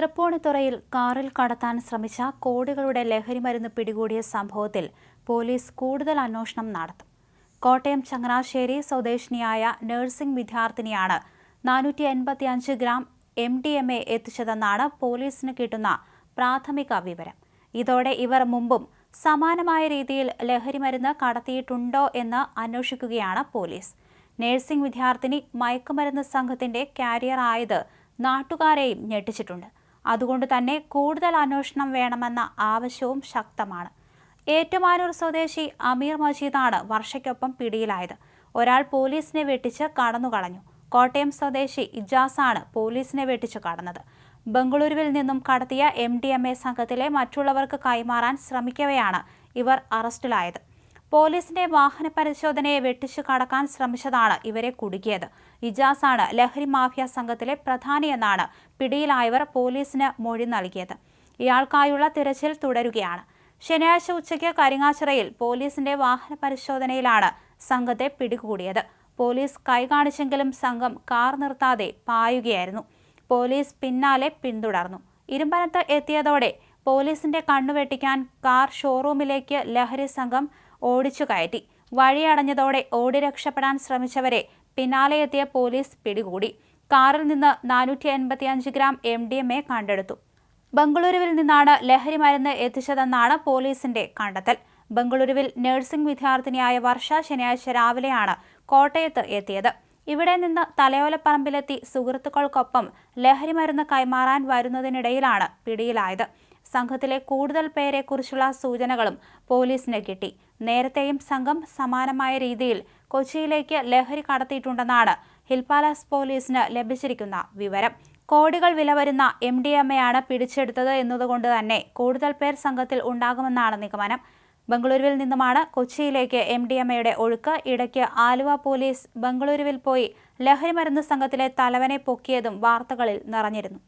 തൃപ്പൂണിത്തുറയിൽ കാറിൽ കടത്താൻ ശ്രമിച്ച കോടികളുടെ ലഹരിമരുന്ന് പിടികൂടിയ സംഭവത്തിൽ പോലീസ് കൂടുതൽ അന്വേഷണം നടത്തും. കോട്ടയം ചങ്ങനാശ്ശേരി സ്വദേശിനിയായ നഴ്സിംഗ് വിദ്യാർത്ഥിനിയാണ് നാനൂറ്റി എൺപത്തി അഞ്ച് gram M D M A എത്തിച്ചതെന്നാണ് പോലീസിന് കിട്ടുന്ന പ്രാഥമിക വിവരം. ഇതോടെ ഇവർ മുമ്പും സമാനമായ രീതിയിൽ ലഹരിമരുന്ന് കടത്തിയിട്ടുണ്ടോ എന്ന് അന്വേഷിക്കുകയാണ് പോലീസ്. നഴ്സിംഗ് വിദ്യാർത്ഥിനി മയക്കുമരുന്ന് സംഘത്തിന്റെ കാരിയർ ആയത് നാട്ടുകാരെയും ഞെട്ടിച്ചിട്ടുണ്ട്. അതുകൊണ്ട് തന്നെ കൂടുതൽ അന്വേഷണം വേണമെന്ന ആവശ്യവും ശക്തമാണ്. ഏറ്റുമാനൂർ സ്വദേശി അമീർ മജീദാണ് വർഷയ്ക്കൊപ്പം പിടിയിലായത്. ഒരാൾ പോലീസിനെ വെട്ടിച്ച് കടന്നു കളഞ്ഞു കോട്ടയം സ്വദേശി ഇജാസാണ് പോലീസിനെ വെട്ടിച്ച് കടന്നത്. ബംഗളൂരുവിൽ നിന്നും കടത്തിയ എം ഡി എം എ സംഘത്തിലെ മറ്റുള്ളവർക്ക് കൈമാറാൻ ശ്രമിക്കവെയാണ് ഇവർ അറസ്റ്റിലായത്. പോലീസിന്റെ വാഹന പരിശോധനയെ വെട്ടിച്ചു കടക്കാൻ ശ്രമിച്ചതാണ് ഇവരെ കുടുക്കിയത്. ഇജാസാണ് ലഹരി മാഫിയ സംഘത്തിലെ പ്രധാനിയെന്നാണ് പിടിയിലായവർ പോലീസിന് മൊഴി നൽകിയത്. ഇയാൾക്കായുള്ള തിരച്ചിൽ തുടരുകയാണ്. ശനിയാഴ്ച ഉച്ചയ്ക്ക് കരിങ്ങാച്ചിറയിൽ പോലീസിന്റെ വാഹന പരിശോധനയിലാണ് സംഘത്തെ പിടികൂടിയത്. പോലീസ് കൈകാണിച്ചെങ്കിലും സംഘം കാർ നിർത്താതെ പായുകയായിരുന്നു. പോലീസ് പിന്നാലെ പിന്തുടർന്നു. ഇരുമ്പനത്ത് എത്തിയതോടെ പോലീസിന്റെ കണ്ണുവെട്ടിക്കാൻ കാർ ഷോറൂമിലേക്ക് ലഹരി സംഘം ഓടിച്ചു കയറ്റി വഴിയടഞ്ഞതോടെ ഓടി രക്ഷപ്പെടാൻ ശ്രമിച്ചവരെ പിന്നാലെ എത്തിയ പോലീസ് പിടികൂടി. കാറിൽ നിന്ന് നാനൂറ്റി എൺപത്തിയഞ്ച് gram M D M A കണ്ടെടുത്തു. ബംഗളൂരുവിൽ നിന്നാണ് ലഹരി മരുന്ന് എത്തിച്ചതെന്നാണ് പോലീസിന്റെ കണ്ടെത്തൽ. ബംഗളൂരുവിൽ നഴ്സിംഗ് വിദ്യാർത്ഥിനിയായ വർഷ ശനിയാഴ്ച രാവിലെയാണ് കോട്ടയത്ത് എത്തിയത്. ഇവിടെ നിന്ന് തലയോലപ്പറമ്പിലെത്തി സുഹൃത്തുക്കൾക്കൊപ്പം ലഹരി മരുന്ന് കൈമാറാൻ വരുന്നതിനിടയിലാണ് പിടിയിലായത്. സംഘത്തിലെ കൂടുതൽ പേരെക്കുറിച്ചുള്ള സൂചനകളും പോലീസിന് കിട്ടി. നേരത്തെയും സംഘം സമാനമായ രീതിയിൽ കൊച്ചിയിലേക്ക് ലഹരി കടത്തിയിട്ടുണ്ടെന്നാണ് ഹിൽ പാലസ് പോലീസിന് ലഭിച്ചിരിക്കുന്ന വിവരം. കോടികൾ വില വരുന്ന എം ഡി എം എയാണ് പിടിച്ചെടുത്തത് എന്നതുകൊണ്ട് തന്നെ കൂടുതൽ പേർ സംഘത്തിൽ ഉണ്ടാകുമെന്നാണ് നിഗമനം. ബംഗളൂരുവിൽ നിന്നുമാണ് കൊച്ചിയിലേക്ക് എം ഡി എം എയുടെ ഒഴുക്ക്. ഇടയ്ക്ക് ആലുവ പോലീസ് ബംഗളൂരുവിൽ പോയി ലഹരിമരുന്ന് സംഘത്തിലെ തലവനെ പൊക്കിയതും വാർത്തകളിൽ നിറഞ്ഞിരുന്നു.